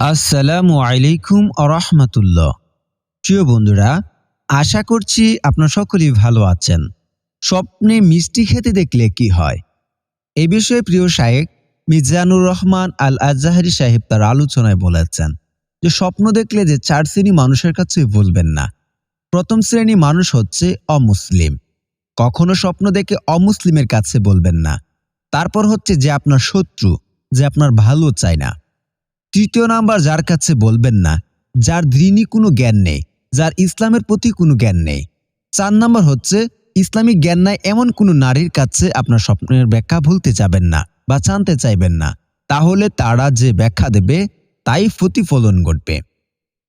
আসসালামু আলাইকুম আরহামতুল্লাহ। প্রিয় বন্ধুরা, আশা করছি আপনার সকলেই ভালো আছেন। স্বপ্নে মিষ্টি খেতে দেখলে কি হয়? এ বিষয়ে প্রিয় শায়েক মিজানুর রহমান আল আজাহারি সাহেব তার আলোচনায় বলেছেন যে, স্বপ্ন দেখলে যে চার শ্রেণি মানুষের কাছে বলবেন না। প্রথম শ্রেণি মানুষ হচ্ছে অমুসলিম। কখনো স্বপ্ন দেখে অমুসলিমের কাছে বলবেন না। তারপর হচ্ছে যে আপনার শত্রু, যে আপনার ভালো চায় না। তৃতীয় নাম্বার যার কাছে বলবেন না, যার দৃঢ় কোনো জ্ঞান নেই, যার ইসলামের প্রতি কোনো জ্ঞান নেই। চার নাম্বার হচ্ছে, ইসলামিক জ্ঞান নাই এমন কোনো নারীর কাছে আপনার স্বপ্নের ব্যাখ্যা ভুলতে যাবেন না বা জানতে চাইবেন না। তাহলে তারা যে ব্যাখ্যা দেবে, তাই প্রতিফলন ঘটবে।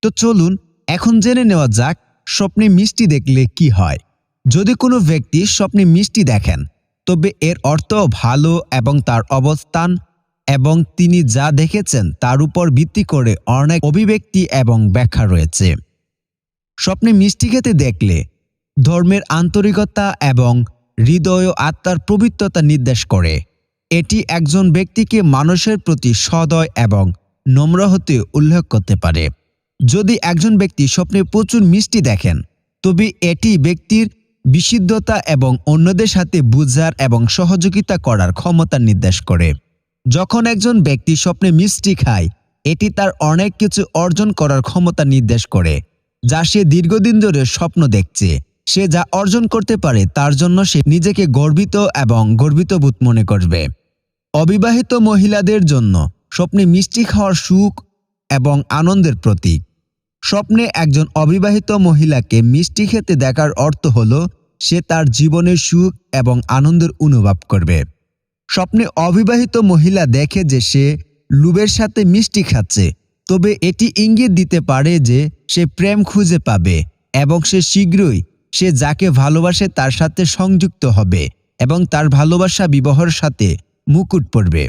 তো চলুন, এখন জেনে নেওয়া যাক, স্বপ্নে মিষ্টি দেখলে কি হয়। যদি কোনো ব্যক্তি স্বপ্নে মিষ্টি দেখেন, তবে এর অর্থ ভালো এবং তার অবস্থান এবং তিনি যা দেখেছেন তার উপর ভিত্তি করে অনেক অভিব্যক্তি এবং ব্যাখ্যা রয়েছে। স্বপ্নে মিষ্টি খেতে দেখলে ধর্মের আন্তরিকতা এবং হৃদয় ও আত্মার পবিত্রতা নির্দেশ করে। এটি একজন ব্যক্তিকে মানুষের প্রতি সদয় এবং নম্র হতে উল্লেখ করতে পারে। যদি একজন ব্যক্তি স্বপ্নে প্রচুর মিষ্টি দেখেন, তবে এটি ব্যক্তির বিশুদ্ধতা এবং অন্যদের সাথে বুঝার এবং সহযোগিতা করার ক্ষমতা নির্দেশ করে। যখন একজন ব্যক্তি স্বপ্নে মিষ্টি খায়, এটি তার অনেক কিছু অর্জন করার ক্ষমতা নির্দেশ করে, যা সে দীর্ঘদিন ধরে স্বপ্ন দেখছে। সে যা অর্জন করতে পারে, তার জন্য সে নিজেকে গর্বিত এবং গর্বিতবোধ মনে করবে। অবিবাহিত মহিলাদের জন্য স্বপ্নে মিষ্টি খাওয়ার সুখ এবং আনন্দের প্রতীক। স্বপ্নে একজন অবিবাহিত মহিলাকে মিষ্টি খেতে দেখার অর্থ হল, সে তার জীবনের সুখ এবং আনন্দের অনুভব করবে। স্বপ্নে অবিবাহিত মহিলা দেখে যে সে লুবের সাথে মিষ্টি খাচ্ছে। তবে এটি ইঙ্গিত দিতে পারে যে সে প্রেম খুঁজে পাবে এবং সে শীঘ্রই সে যাকে ভালোবাসে তার সাথে সংযুক্ত হবে এবং তার ভালোবাসা বিবাহর সাথে মুকুট পড়বে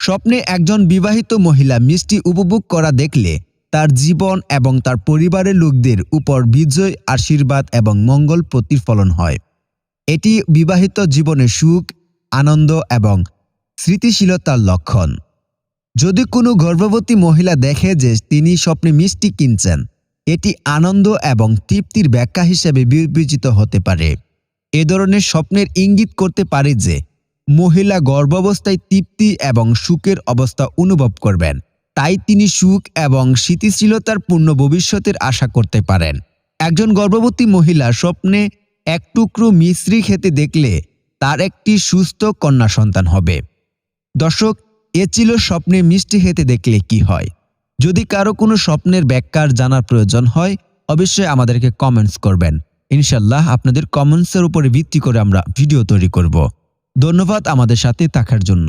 স্বপ্নে একজন বিবাহিত মহিলা মিষ্টি উপভোগ করা দেখলে তার জীবন এবং তার পরিবারের লোকদের উপর বিজয়, আশীর্বাদ এবং মঙ্গল প্রতিফলন হয়। এটি বিবাহিত জীবনে সুখ আনন্দ এবং স্মৃতিশীলতার লক্ষণ। যদি কোনো গর্ভবতী মহিলা দেখে যে তিনি স্বপ্নে মিষ্টি কিনছেন, এটি আনন্দ এবং তৃপ্তির ব্যাখ্যা হিসেবে বিবেচিত হতে পারে। এ ধরনের স্বপ্নের ইঙ্গিত করতে পারে যে, মহিলা গর্ভাবস্থায় তৃপ্তি এবং সুখের অবস্থা অনুভব করবেন। তাই তিনি সুখ এবং স্মৃতিশীলতার পূর্ণ ভবিষ্যতের আশা করতে পারেন। একজন গর্ভবতী মহিলা স্বপ্নে এক টুকরো মিশ্রি খেতে দেখলে তার একটি সুস্থ কন্যা সন্তান হবে। দর্শক, এ ছিল স্বপ্নে মিষ্টি খেতে দেখলে কি হয়। যদি কারও কোনো স্বপ্নের ব্যাখ্যার জানার প্রয়োজন হয়, অবশ্যই আমাদেরকে কমেন্টস করবেন। ইনশাল্লাহ আপনাদের কমেন্টসের উপরে ভিত্তি করে আমরা ভিডিও তৈরি করব। ধন্যবাদ আমাদের সাথে থাকার জন্য।